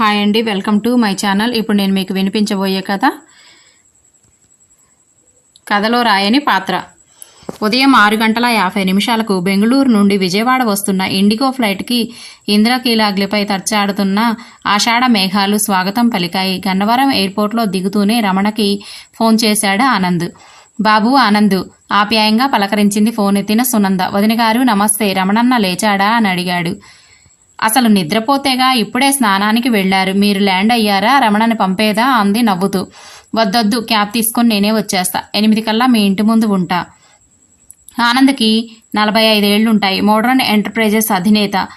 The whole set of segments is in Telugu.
హాయ్ అండి వెల్కమ్ టు మై ఛానల్. ఇప్పుడు నేను మీకు వినిపించబోయే కథ. కథలో రాయని పాత్ర. ఉదయం ఆరు గంటల యాభై నిమిషాలకు బెంగళూరు నుండి విజయవాడ వస్తున్న ఇండిగో ఫ్లైట్కి ఇంద్రకీలాగ్లిపై తర్చాడుతున్న ఆషాఢ మేఘాలు స్వాగతం పలికాయి. గన్నవరం ఎయిర్పోర్ట్లో దిగుతూనే రమణకి ఫోన్ చేశాడు ఆనంద్. బాబు ఆనంద్ ఆప్యాయంగా పలకరించింది ఫోన్ ఎత్తిన సునంద. వదిన గారు నమస్తే రమణన్న లేచాడా అని అడిగాడు. అసలు నిద్రపోతేగా ఇప్పుడే స్నానానికి వెళ్ళారు మీరు ల్యాండ్ అయ్యారా? రమణని పంపేదా? అంది నవ్వుతూ. వద్దొద్దు క్యాబ్ తీసుకొని నేనే వచ్చేస్తా. ఎనిమిది కల్లా మీ ఇంటి ముందు ఉంటా. ఆనంద్కి నలభై ఐదేళ్ళుంటాయి మోడర్న్ ఎంటర్ప్రైజెస్ అధినేత.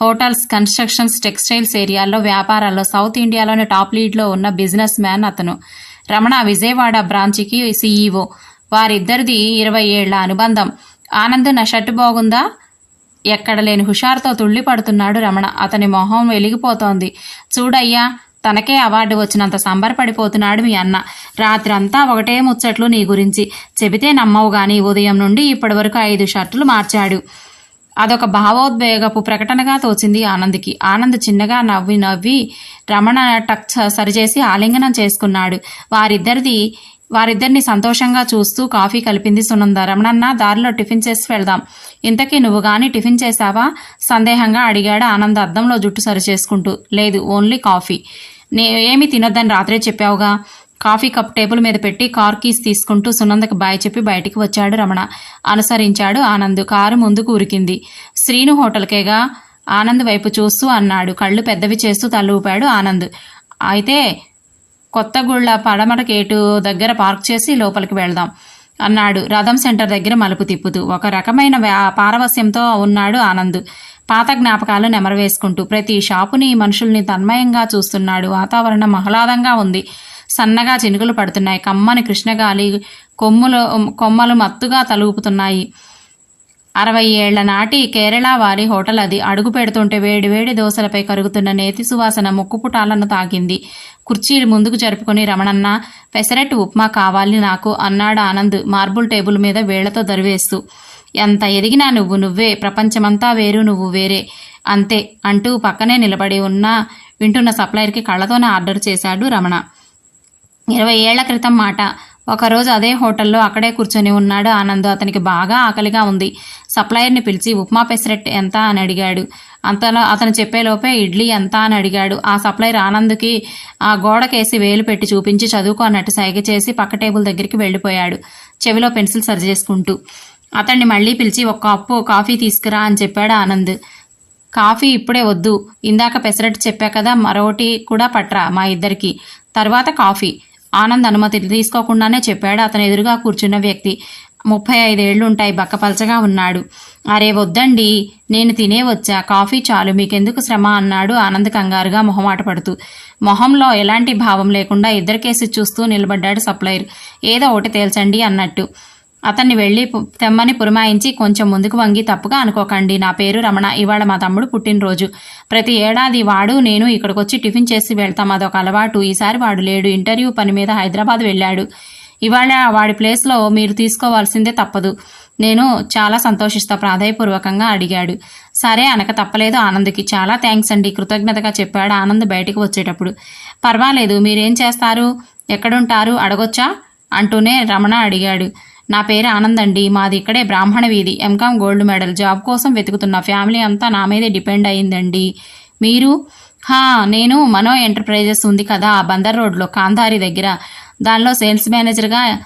హోటల్స్ కన్స్ట్రక్షన్స్ టెక్స్టైల్స్ ఏరియాల్లో వ్యాపారాల్లో సౌత్ ఇండియాలోని టాప్ లీడ్లో ఉన్న బిజినెస్ మ్యాన్ అతను. రమణ విజయవాడ బ్రాంచికి సీఈఓ. వారిద్దరిది ఇరవై ఏళ్ళ అనుబంధం. ఆనంద్ నా షర్టు బాగుందా? ఎక్కడ లేని హుషారుతో తుళ్ళి పడుతున్నాడు రమణ. అతని మొహం వెలిగిపోతోంది. చూడయ్యా తనకే అవార్డు వచ్చినంత సంబరపడిపోతున్నాడు మీ అన్న. రాత్రంతా ఒకటే ముచ్చట్లు నీ గురించి. చెబితే నమ్మవు గాని ఉదయం నుండి ఇప్పటి వరకు ఐదు షర్టులు మార్చాడు. అదొక భావోద్వేగపు ప్రకటనగా తోచింది ఆనంద్కి. ఆనంద్ చిన్నగా నవ్వి నవ్వి రమణ టక్ సరిచేసి ఆలింగనం చేసుకున్నాడు. వారిద్దరిది వారిద్దరిని సంతోషంగా చూస్తూ కాఫీ కలిపింది సునంద. రమణన్న దారిలో టిఫిన్ చేసి వెళ్దాం. ఇంతకీ నువ్వు గాని టిఫిన్ చేశావా? సందేహంగా అడిగాడు ఆనంద్ అద్దంలో జుట్టు సరి చేసుకుంటూ లేదు ఓన్లీ కాఫీ. నే ఏమి తినొద్దని రాత్రే చెప్పావుగా. కాఫీ కప్ టేబుల్ మీద పెట్టి కార్ కీస్ తీసుకుంటూ సునందకు బాయ్ చెప్పి బయటికి వచ్చాడు రమణ. అనుసరించాడు ఆనంద్. కారు ముందుకు ఉరికింది. శ్రీను హోటల్కేగా? ఆనంద్ వైపు చూస్తూ అన్నాడు. కళ్ళు పెద్దవి చేస్తూ తల్లూపాడు ఆనంద్. అయితే కొత్తగుళ్ళ పడమట గేటు దగ్గర పార్క్ చేసి లోపలికి వెళ్దాం అన్నాడు. రథం సెంటర్ దగ్గర మలుపు తిప్పుతూ. ఒక రకమైన వ్యా- పారవస్యంతో ఉన్నాడు ఆనంద్. పాత జ్ఞాపకాలు నెమరవేసుకుంటూ ప్రతి షాపుని మనుషుల్ని తన్మయంగా చూస్తున్నాడు. వాతావరణం ఆహ్లాదంగా ఉంది. సన్నగా చినుకులు పడుతున్నాయి. కమ్మని కృష్ణగాలి కొమ్ములు కొమ్మలు మత్తుగా తలుపుతున్నాయి. అరవై ఏళ్ళ నాటి కేరళ వారి హోటల్ అది అడుగు పెడుతుంటే వేడివేడి దోశలపై కరుగుతున్న నేతి సువాసన ముక్కుపుటాలను తాకింది కుర్చీలు ముందుకు జరుపుకొని రమణన్న పెసరట్టు ఉప్మా కావాలి నాకు అన్నాడు ఆనంద్ మార్బుల్ టేబుల్ మీద వేళ్ళతో దరివేస్తూ. ఎంత ఎదిగినా నువ్వు నువ్వే ప్రపంచమంతా వేరు నువ్వు వేరే. అంతే అంటూ పక్కనే నిలబడి ఉన్న వింటున్న సప్లైర్కి కళ్ళతోనే ఆర్డర్ చేశాడు రమణ. ఇరవై ఏళ్ళ క్రితం మాట ఒకరోజు అదే హోటల్లో అక్కడే కూర్చొని ఉన్నాడు ఆనంద్. అతనికి బాగా ఆకలిగా ఉంది. సప్లయర్ని పిలిచి ఉప్మా పెసరెట్ ఎంత? అని అడిగాడు. అంతలో అతను చెప్పేలోపే ఇడ్లీ ఎంత? అని అడిగాడు. ఆ సప్లయర్ ఆనంద్కి ఆ గోడకేసి వేలు పెట్టి చూపించి చదువుకో అన్నట్టు సైగ చేసి పక్క టేబుల్ దగ్గరికి వెళ్ళిపోయాడు. చెవిలో పెన్సిల్ సరి చేసుకుంటూ అతన్ని మళ్ళీ పిలిచి ఒక కప్పు కాఫీ తీసుకురా అని చెప్పాడు ఆనంద్. కాఫీ ఇప్పుడే వద్దు. ఇందాక పెసరట్టు చెప్పా కదా మరొకటి కూడా పట్రా మా ఇద్దరికి. తర్వాత కాఫీ. ఆనంద్ అనుమతి తీసుకోకుండానే చెప్పాడు. అతను ఎదురుగా కూర్చున్న వ్యక్తి ముప్పై ఐదేళ్ళుంటాయి బక్కపలచగా ఉన్నాడు. అరే వద్దండి నేను తినే వచ్చా కాఫీ చాలు మీకెందుకు శ్రమ అన్నాడు ఆనంద్ కంగారుగా మొహమాట పడుతూ. మొహంలో ఎలాంటి భావం లేకుండా ఇద్దరికేసి చూస్తూ నిలబడ్డాడు సప్లైర్. ఏదో ఒకటి తేల్చండి అన్నట్టు. అతన్ని వెళ్ళి తెమ్మని పురమాయించి కొంచెం ముందుకు వంగి తప్పుగా అనుకోకండి. నా పేరు రమణ. ఇవాళ మా తమ్ముడు పుట్టినరోజు. ప్రతి ఏడాది వాడు నేను ఇక్కడికొచ్చి టిఫిన్ చేసి వెళ్తాం. అదొక అలవాటు. ఈసారి వాడు లేడు. ఇంటర్వ్యూ పని మీద హైదరాబాద్ వెళ్ళాడు. ఇవాళ వాడి ప్లేస్లో మీరు తీసుకోవాల్సిందే తప్పదు. నేను చాలా సంతోషిస్తా. ప్రాధాయపూర్వకంగా అడిగాడు. సరే అనక తప్పలేదు ఆనంద్కి. చాలా థ్యాంక్స్ అండి. కృతజ్ఞతగా చెప్పాడు ఆనంద్ బయటకు వచ్చేటప్పుడు. పర్వాలేదు. మీరేం చేస్తారు? ఎక్కడుంటారు? అడగొచ్చా? అంటూనే రమణ అడిగాడు. నా పేరు ఆనంద్ అండి. మాది ఇక్కడే బ్రాహ్మణ వీధి. MCom gold medal. జాబ్ కోసం వెతుకుతున్న ఫ్యామిలీ అంతా నా మీదే డిపెండ్ అయిందండి మీరు? హా నేను మనో ఎంటర్ప్రైజెస్ ఉంది కదా ఆ బందర్ రోడ్లో కాంధారి దగ్గర. దానిలో సేల్స్ మేనేజర్గా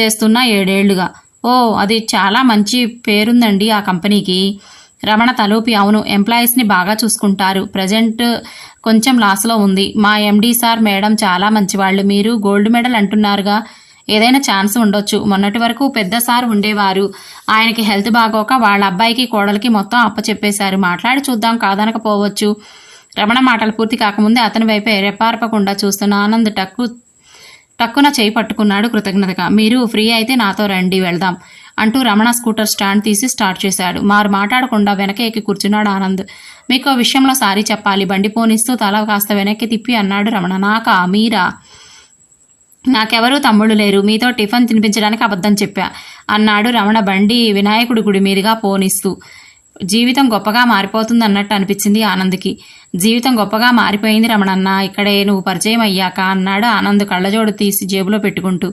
చేస్తున్న ఏడేళ్ళుగా. ఓ అది చాలా మంచి పేరుందండి ఆ కంపెనీకి. రమణ తలూపి అవును ఎంప్లాయీస్ని బాగా చూసుకుంటారు. ప్రజెంట్ కొంచెం లాస్లో ఉంది. మా ఎండీ సార్ మేడం చాలా మంచివాళ్ళు. మీరు గోల్డ్ మెడల్ అంటున్నారుగా. ఏదైనా ఛాన్స్ ఉండొచ్చు. మొన్నటి వరకు పెద్ద సార్ ఉండేవారు. ఆయనకి హెల్త్ బాగోక వాళ్ళ అబ్బాయికి కోడలికి మొత్తం అప్పచెప్పేశారు. మాట్లాడి చూద్దాం కాదనకపోవచ్చు. రమణ మాటలు పూర్తి కాకముందే అతని వైపే రెపార్పకుండా చూస్తున్న ఆనంద్ టక్కు టక్కున చేయి పట్టుకున్నాడు కృతజ్ఞతగా. మీరు ఫ్రీ అయితే నాతో రండి వెళ్దాం అంటూ రమణ స్కూటర్ స్టాండ్ తీసి స్టార్ట్ చేశాడు. మారు మాట్లాడకుండా వెనక ఎక్కి కూర్చున్నాడు ఆనంద్. మీకు విషయంలో సారీ చెప్పాలి. బండి పోనిస్తూ తల కాస్త వెనక్కి తిప్పి అన్నాడు రమణ. నాకా? మీరా? నాకెవరూ తమ్ముళ్ళు లేరు. మీతో టిఫిన్ తినిపించడానికి అబద్ధం చెప్పా. అన్నాడు రమణ బండి వినాయకుడి గుడి మీదుగా పోనిస్తూ. జీవితం గొప్పగా మారిపోతుంది అన్నట్టు అనిపించింది ఆనంద్కి. జీవితం గొప్పగా మారిపోయింది రమణన్న. ఇక్కడే నువ్వు పరిచయం అయ్యాక అన్నాడు ఆనంద్ కళ్ళజోడు తీసి జేబులో పెట్టుకుంటూ.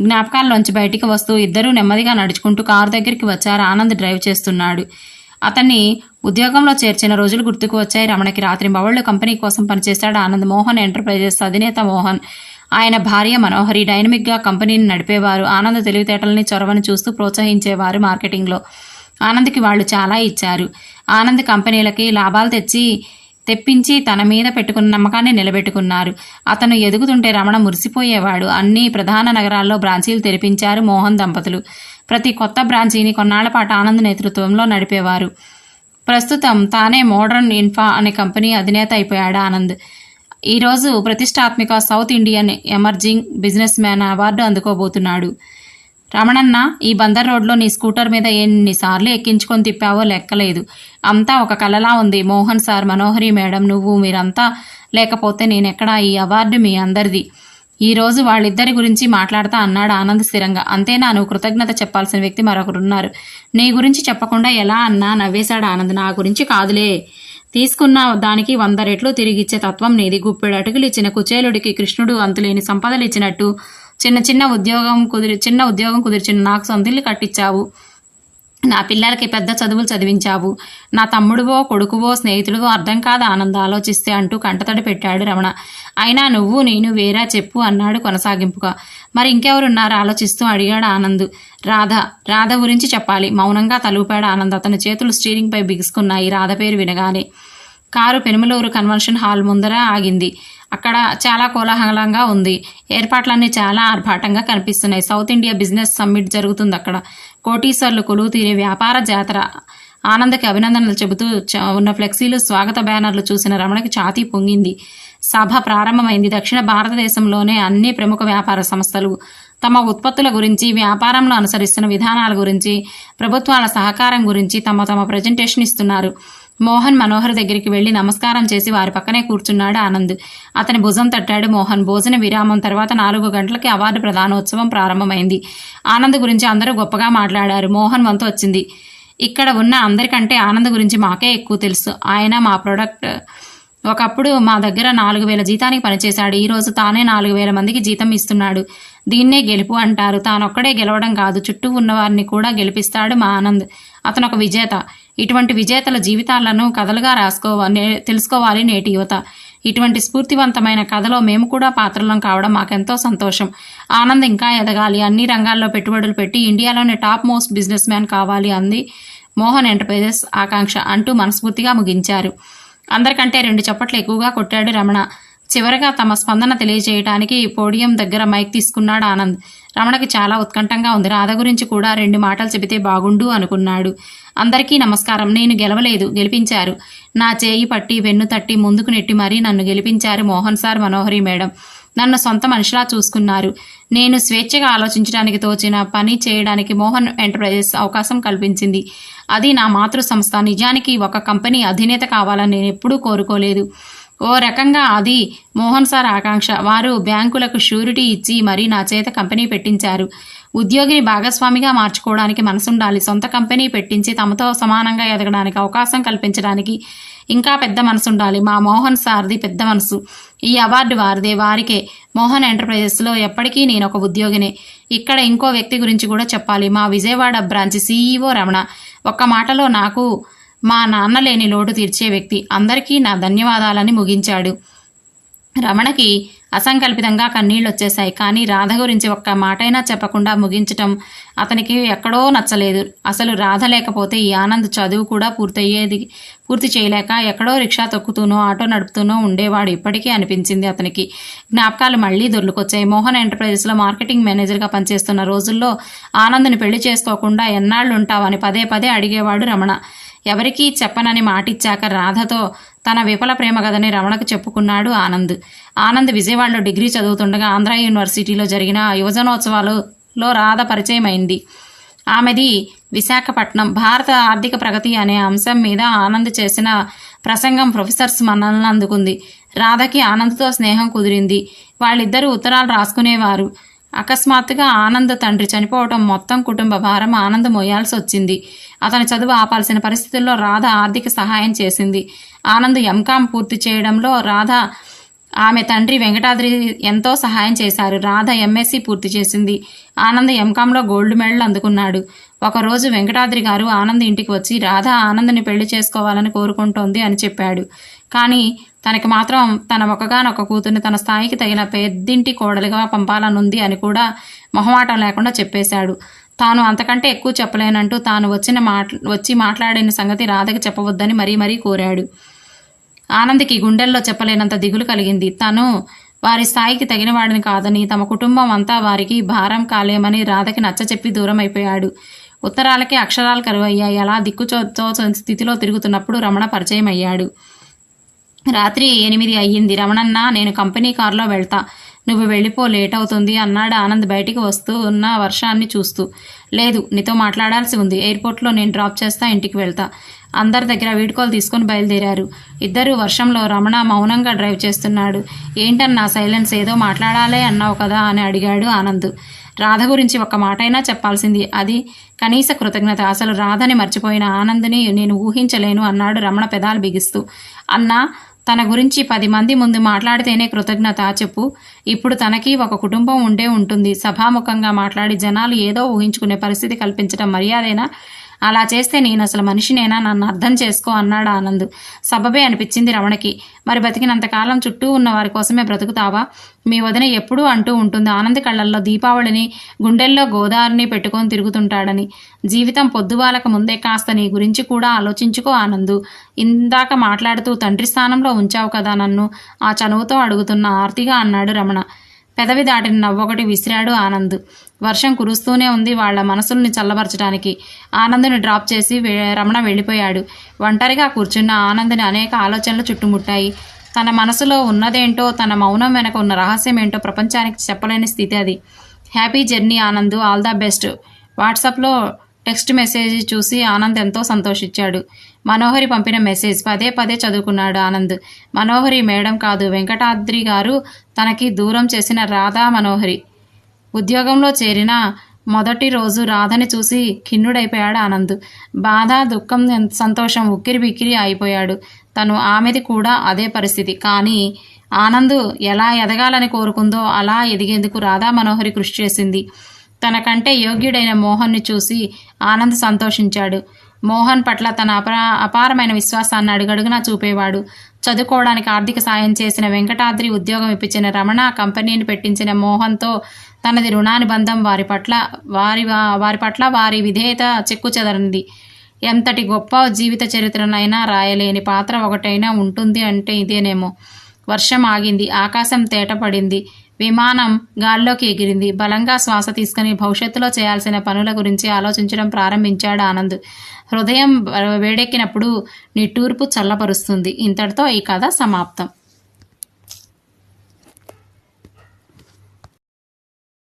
జ్ఞాపకాల్లోంచి బయటికి వస్తూ ఇద్దరూ నెమ్మదిగా నడుచుకుంటూ కారు దగ్గరికి వచ్చారు ఆనంద్ డ్రైవ్ చేస్తున్నాడు. అతన్ని ఉద్యోగంలో చేర్చిన రోజులు గుర్తుకు వచ్చాయి రమణకి. రాత్రి బవళ్ళు కంపెనీ కోసం పనిచేశాడు ఆనంద్ మోహన్ ఎంటర్ప్రైజెస్ అధినేత మోహన్. ఆయన భార్య మనోహరి డైనమిక్గా కంపెనీని నడిపేవారు. ఆనంద తెలివితేటలని చొరవని చూస్తూ ప్రోత్సహించేవారు మార్కెటింగ్లో. ఆనంద్కి వాళ్ళు చాలా ఇచ్చారు. ఆనంద్ కంపెనీలకి లాభాలు తెచ్చి తెప్పించి తన మీద పెట్టుకున్న నమ్మకాన్ని నిలబెట్టుకున్నారు. అతను ఎదుగుతుంటే రమణ మురిసిపోయేవాడు. అన్ని ప్రధాన నగరాల్లో బ్రాంచీలు తెరిపించారు మోహన్ దంపతులు. ప్రతి కొత్త బ్రాంచీని కొన్నాళ్ళ పాటు ఆనంద్ నేతృత్వంలో నడిపేవారు. ప్రస్తుతం తానే మోడర్న్ ఇన్ఫా అనే కంపెనీ అధినేత అయిపోయాడు ఆనంద్. ఈరోజు ప్రతిష్టాత్మిక south Indian emerging business man award అందుకోబోతున్నాడు. రమణన్న ఈ బందర్ రోడ్లో నీ స్కూటర్ మీద ఎన్నిసార్లు ఎక్కించుకొని తిప్పావో లెక్కలేదు. అంతా ఒక కలలా ఉంది. మోహన్ సార్ మనోహరి మేడం నువ్వు మీరంతా లేకపోతే నేనెక్కడా? ఈ అవార్డు మీ అందరిది. ఈరోజు వాళ్ళిద్దరి గురించి మాట్లాడతా అన్నాడు ఆనంద్ స్థిరంగా. అంతే నాను కృతజ్ఞత చెప్పాల్సిన వ్యక్తి మరొకరున్నారు. నీ గురించి చెప్పకుండా ఎలా అన్నా నవ్వేశాడు ఆనంద్. నా గురించి కాదులే. తీసుకున్న దానికి వంద రెట్లు తిరిగిచ్చే తత్వం నీది. గుప్పెడు అటుకులు ఇచ్చిన కుచేలుడికి కృష్ణుడు అంతులేని సంపదలు ఇచ్చినట్టు చిన్న చిన్న ఉద్యోగం కుదిరి చిన్న ఉద్యోగం కుదిర్చిన నాకు సొంతిల్లు కట్టించావు నా పిల్లలకి పెద్ద చదువులు చదివించావు. నా తమ్ముడువో కొడుకువో స్నేహితుడివో అర్థం కాదు ఆనంద ఆలోచిస్తే అంటూ కంటతడి పెట్టాడు రమణ. అయినా నువ్వు నేను వేరా చెప్పు అన్నాడు కొనసాగింపుగా. మరి ఇంకెవరున్నారు? ఆలోచిస్తూ అడిగాడు ఆనంద్. రాధ రాధ గురించి చెప్పాలి. మౌనంగా తలుపాడు ఆనంద్. అతని చేతులు స్టీరింగ్పై బిగుసుకున్నాయి. రాధ పేరు వినగానే కారు పెనుమలూరు కన్వెన్షన్ హాల్ ముందర ఆగింది. అక్కడ చాలా కోలాహలంగా ఉంది. ఏర్పాట్లన్నీ చాలా ఆర్భాటంగా కనిపిస్తున్నాయి. సౌత్ ఇండియా బిజినెస్ సమ్మిట్ జరుగుతుంది అక్కడ. కోటీశ్వర్లు కొలువు తీరే వ్యాపార జాతర. ఆనందకి అభినందనలు చెబుతూ ఉన్న ఫ్లెక్సీలు స్వాగత బ్యానర్లు చూసిన రమణకి ఛాతీ పొంగింది. సభ ప్రారంభమైంది దక్షిణ భారతదేశంలోనే అన్ని ప్రముఖ వ్యాపార సంస్థలు. తమ ఉత్పత్తుల గురించి వ్యాపారంలో అనుసరిస్తున్న విధానాల గురించి ప్రభుత్వాల సహకారం గురించి తమ తమ ప్రజెంటేషన్ ఇస్తున్నారు. మోహన్ మనోహర్ దగ్గరికి వెళ్ళి నమస్కారం చేసి వారి పక్కనే కూర్చున్నాడు ఆనంద్. అతని భుజం తట్టాడు మోహన్. భోజన విరామం తర్వాత నాలుగు గంటలకి అవార్డు ప్రధానోత్సవం ప్రారంభమైంది. ఆనంద్ గురించి అందరూ గొప్పగా మాట్లాడారు. మోహన్ వంతు వచ్చింది. ఇక్కడ ఉన్న అందరికంటే ఆనంద్ గురించి మాకే ఎక్కువ తెలుసు. ఆయన మా ప్రొడక్ట్ ఒకప్పుడు మా దగ్గర నాలుగు వేల జీతానికి పనిచేశాడు. ఈ రోజు తానే నాలుగు వేల మందికి జీతం ఇస్తున్నాడు. దీన్నే గెలుపు అంటారు. తానొక్కడే గెలవడం కాదు. చుట్టూ ఉన్నవారిని కూడా గెలిపిస్తాడు మా ఆనంద్. అతను ఒక విజేత. ఇటువంటి విజేతల జీవితాలను కథలుగా రాసుకోవాలి తెలుసుకోవాలి నేటి యువత. ఇటువంటి స్ఫూర్తివంతమైన కథలో మేము కూడా పాత్రలం కావడం మాకెంతో సంతోషం. ఆనంద్ ఇంకా ఎదగాలి. అన్ని రంగాల్లో పెట్టుబడులు పెట్టి ఇండియాలోనే టాప్ మోస్ట్ బిజినెస్ మ్యాన్ కావాలి అంది మోహన్ ఎంటర్ప్రైజెస్ ఆకాంక్ష అంటూ మనస్ఫూర్తిగా ముగించారు. అందరికంటే రెండు చప్పట్లు ఎక్కువగా కొట్టాడు రమణ. చివరగా తమ స్పందన తెలియజేయడానికి పోడియం దగ్గర మైక్ తీసుకున్నాడు ఆనంద్. రమణకు చాలా ఉత్కంఠంగా ఉంది. రాధ గురించి కూడా రెండు మాటలు చెబితే బాగుండు అనుకున్నాడు. అందరికీ నమస్కారం. నేను గెలవలేదు. గెలిపించారు. నా చేయి పట్టి వెన్ను తట్టి ముందుకు నెట్టి మరీ నన్ను గెలిపించారు మోహన్ సార్ మనోహరి మేడం. నన్ను సొంత మనిషిలా చూసుకున్నారు. నేను స్వేచ్ఛగా ఆలోచించడానికి తోచిన పని చేయడానికి మోహన్ ఎంటర్ప్రైజెస్ అవకాశం కల్పించింది. అది నా మాతృ సంస్థ నిజానికి ఒక కంపెనీ అధినేత కావాలని నేను ఎప్పుడూ కోరుకోలేదు. ఓ రకంగా అది మోహన్ సార్ ఆకాంక్ష. వారు బ్యాంకులకు షూరిటీ ఇచ్చి మరీ నా చేత కంపెనీ పెట్టించారు. ఉద్యోగిని భాగస్వామిగా మార్చుకోవడానికి మనసుండాలి. సొంత కంపెనీ పెట్టించి తమతో సమానంగా ఎదగడానికి అవకాశం కల్పించడానికి ఇంకా పెద్ద మనసుండాలి. మా మోహన్ సార్ది పెద్ద మనసు. ఈ అవార్డు వారిదే వారికే. మోహన్ ఎంటర్ప్రైజెస్లో ఎప్పటికీ నేను ఒక ఉద్యోగినే. ఇక్కడ ఇంకో వ్యక్తి గురించి కూడా చెప్పాలి. మా విజయవాడ బ్రాంచ్ సీఈఓ రమణ. ఒక్క మాటలో నాకు మా నాన్న లేని లోటు తీర్చే వ్యక్తి అందరికీ నా ధన్యవాదాలని ముగించాడు. రమణకి అసంకల్పితంగా కన్నీళ్ళు వచ్చేశాయి కానీ రాధ గురించి ఒక్క మాటైనా చెప్పకుండా ముగించటం అతనికి ఎక్కడో నచ్చలేదు. అసలు రాధ లేకపోతే ఈ ఆనంద్ చదువు కూడా పూర్తయ్యేది పూర్తి చేయలేక ఎక్కడో రిక్షా తొక్కుతూనో ఆటో నడుపుతూనో ఉండేవాడు ఇప్పటికీ అనిపించింది అతనికి. జ్ఞాపకాలు మళ్ళీ దొర్లుకొచ్చాయి. మోహన్ ఎంటర్ప్రైజెస్లో మార్కెటింగ్ మేనేజర్గా పనిచేస్తున్న రోజుల్లో ఆనంద్ని పెళ్ళి చేసుకోకుండా ఎన్నాళ్ళు ఉంటావని పదే పదే అడిగేవాడు రమణ. ఎవరికీ చెప్పనని మాటిచ్చాక రాధతో తన విఫల ప్రేమ కథని రమణకు చెప్పుకున్నాడు ఆనంద్. ఆనంద్ విజయవాడలో డిగ్రీ చదువుతుండగా ఆంధ్ర యూనివర్సిటీలో జరిగిన యువజనోత్సవాలలో రాధ పరిచయమైంది. ఆమెది విశాఖపట్నం. భారత ఆర్థిక ప్రగతి అనే అంశం మీద ఆనంద్ చేసిన ప్రసంగం ప్రొఫెసర్స్ మన్నలను అందుకుంది. రాధకి ఆనంద్తో స్నేహం కుదిరింది. వాళ్ళిద్దరూ ఉత్తరాలు రాసుకునేవారు. అకస్మాత్తుగా ఆనంద్ తండ్రి చనిపోవటం మొత్తం కుటుంబ భారం ఆనంద్ మోయాల్సి వచ్చింది అతని చదువు ఆపాల్సిన పరిస్థితుల్లో రాధ ఆర్థిక సహాయం చేసింది. ఆనంద్ ఎంకాం పూర్తి చేయడంలో రాధ ఆమె తండ్రి వెంకటాద్రి ఎంతో సహాయం చేశారు. రాధ ఎంఎస్సి పూర్తి చేసింది. ఆనంద్ ఎంకాంలో గోల్డ్ మెడల్ అందుకున్నాడు. ఒకరోజు వెంకటాద్రి గారు ఆనంద్ ఇంటికి వచ్చి రాధ ఆనంద్ని పెళ్ళి చేసుకోవాలని కోరుకుంటోంది అని చెప్పాడు. కానీ తనకి మాత్రం తన ఒకగానొక కూతుర్ని తన స్థాయికి తగిన పెద్దింటి కోడలిగా పంపాలనుంది అని కూడా మొహమాటం లేకుండా చెప్పేశాడు. తాను అంతకంటే ఎక్కువ చెప్పలేనంటూ తాను వచ్చిన మాట్ వచ్చి మాట్లాడిన సంగతి రాధకి చెప్పవద్దని మరీ మరీ కోరాడు. ఆనంద్కి గుండెల్లో చెప్పలేనంత దిగులు కలిగింది. తను వారి స్థాయికి తగిన వాడిని కాదని తమ కుటుంబం అంతా వారికి భారం కాలేమని రాధకి నచ్చచెప్పి దూరం అయిపోయాడు ఉత్తరాలకి అక్షరాలు కరువయ్యాయి. అలా దిక్కుచోతో స్థితిలో తిరుగుతున్నప్పుడు రమణ పరిచయం అయ్యాడు రాత్రి ఎనిమిది అయ్యింది. రమణన్న నేను కంపెనీ కారులో వెళ్తా. నువ్వు వెళ్ళిపో లేట్ అవుతుంది అన్నాడు ఆనంద్ బయటికి వస్తూ ఉన్న వర్షాన్ని చూస్తూ. లేదు నీతో మాట్లాడాల్సి ఉంది. ఎయిర్పోర్ట్లో నేను డ్రాప్ చేస్తా ఇంటికి వెళ్తా. అందరి దగ్గర వీడ్కోలు తీసుకొని బయలుదేరారు. ఇద్దరు వర్షంలో రమణ మౌనంగా డ్రైవ్ చేస్తున్నాడు. ఏంటన్నా సైలెన్స్? ఏదో మాట్లాడాలే అన్నావు కదా అని అడిగాడు ఆనంద్. రాధ గురించి ఒక్క మాటైనా చెప్పాల్సింది. అది కనీస కృతజ్ఞత. అసలు రాధని మర్చిపోయిన ఆనందని నేను ఊహించలేను అన్నాడు రమణ పెదాలు బిగిస్తూ. అన్నా తన గురించి పది మంది ముందు మాట్లాడితేనే కృతజ్ఞత. చెప్పు. ఇప్పుడు తనకి ఒక కుటుంబం ఉండే ఉంటుంది. సభాముఖంగా మాట్లాడి జనాలు ఏదో ఊహించుకునే పరిస్థితి కల్పించడం మర్యాదేనా? అలా చేస్తే నేను అసలు మనిషినేనా? నన్ను అర్థం చేసుకో అన్నాడు ఆనంద్. సబబే అనిపించింది రమణకి. మరి బతికినంతకాలం చుట్టూ ఉన్న వారి కోసమే బ్రతుకుతావా? మీ వదిన ఎప్పుడూ అంటూ ఉంటుంది ఆనంద్ కళ్ళల్లో దీపావళిని గుండెల్లో గోదావరిని పెట్టుకొని తిరుగుతుంటాడని. జీవితం పొద్దువాలకు ముందే కాస్త నీ గురించి కూడా ఆలోచించుకో ఆనందు. ఇందాక మాట్లాడుతూ తండ్రి స్థానంలో ఉంచావు కదా నన్ను. ఆ చనువుతో అడుగుతున్న ఆర్తిగా అన్నాడు రమణ. పెదవి దాటిన నవ్వొకటి విసిరాడు ఆనంద్. వర్షం కురుస్తూనే ఉంది వాళ్ళ మనసుల్ని చల్లబరచడానికి. ఆనంద్ని డ్రాప్ చేసి రమణ వెళ్ళిపోయాడు. ఒంటరిగా కూర్చున్న ఆనందని అనేక ఆలోచనలు చుట్టుముట్టాయి. తన మనసులో ఉన్నదేంటో తన మౌనం వెనక ఉన్న రహస్యం ఏంటో ప్రపంచానికి చెప్పలేని స్థితి అది. Happy journey Anand all the best. వాట్సాప్లో టెక్స్ట్ మెసేజ్ చూసి ఆనంద్ ఎంతో సంతోషించాడు. మనోహరి పంపిన మెసేజ్ పదే పదే చదువుకున్నాడు ఆనంద్. మనోహరి మేడం కాదు వెంకటాద్రి గారు తనకి దూరం చేసిన రాధా మనోహరి. ఉద్యోగంలో చేరిన మొదటి రోజు రాధని చూసి ఖిన్నుడైపోయాడు ఆనంద్. బాధ దుఃఖం సంతోషం ఉక్కిరి బిక్కిరి అయిపోయాడు. తను ఆమెది కూడా అదే పరిస్థితి. కానీ ఆనంద్ ఎలా ఎదగాలని కోరుకుందో అలా ఎదిగేందుకు రాధా మనోహరి కృషి చేసింది. తనకంటే యోగ్యుడైన మోహన్ని చూసి ఆనంద్ సంతోషించాడు. మోహన్ పట్ల తన అపరా అపారమైన విశ్వాసాన్ని అడుగడుగునా చూపేవాడు. చదువుకోవడానికి ఆర్థిక సాయం చేసిన వెంకటాద్రి ఉద్యోగం ఇప్పించిన రమణ కంపెనీని పెట్టించిన మోహన్తో తనది రుణానుబంధం వారి పట్ల వారి వారి పట్ల వారి విధేయత చెక్కు చెదరనిది ఎంతటి గొప్ప జీవిత చరిత్రనైనా రాయలేని పాత్ర ఒకటైనా ఉంటుంది అంటే ఇదేనేమో. వర్షం ఆగింది ఆకాశం తేటపడింది. విమానం గాల్లోకి ఎగిరింది. బలంగా శ్వాస తీసుకుని భవిష్యత్తులో చేయాల్సిన పనుల గురించి ఆలోచించడం ప్రారంభించాడు ఆనంద్. హృదయం వేడెక్కినప్పుడు నిట్టూర్పు చల్లపరుస్తుంది ఇంతటితో ఈ కథ సమాప్తం.